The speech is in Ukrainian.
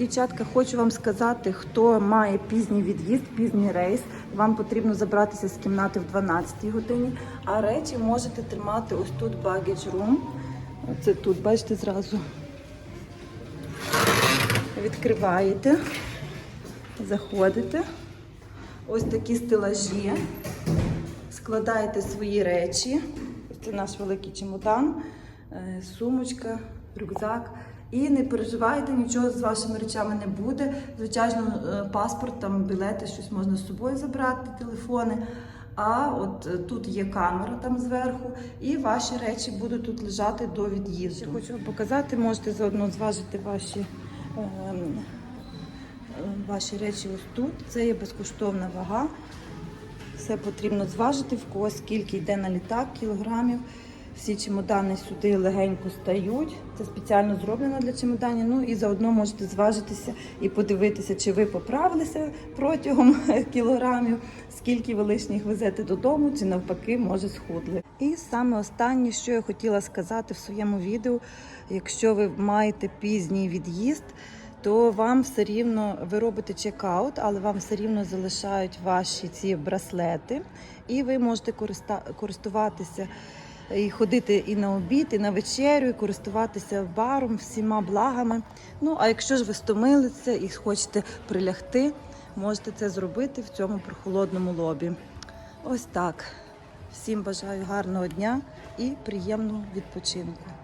Дівчатка, хочу вам сказати, хто має пізній від'їзд, пізній рейс. Вам потрібно забратися з кімнати в 12-й годині, а речі можете тримати ось тут baggage room. Це тут, бачите, зразу. Відкриваєте, заходите. Ось такі стелажі. Складаєте свої речі. Це наш великий чемодан, е, сумочка, рюкзак. І не переживайте, нічого з вашими речами не буде. Звичайно, е, паспорт, там білети, щось можна з собою забрати, телефони. А от е, тут є камера там зверху, і ваші речі будуть тут лежати до від'їзду. Хочу вам показати, можете заодно зважити ваші, ем, е, ваші речі ось тут. Це є безкоштовна вага. Все потрібно зважити в кого скільки йде на літак, кілограмів. Всі чемодани сюди легенько стають. Це спеціально зроблено для чемоданів. Ну і заодно можете зважитися і подивитися, чи ви поправилися протягом кілограмів, скільки ви лишніх везете додому, чи навпаки, може схудли. І саме останнє, що я хотіла сказати в своєму відео, якщо ви маєте пізній від'їзд то вам все рівно ви робите чекаут, але вам все рівно залишають ваші ці браслети, і ви можете користуватися і ходити і на обід, і на вечерю, і користуватися баром, всіма благами. Ну а якщо ж ви стомилися і хочете прилягти, можете це зробити в цьому прохолодному лобі. Ось так. Всім бажаю гарного дня і приємного відпочинку.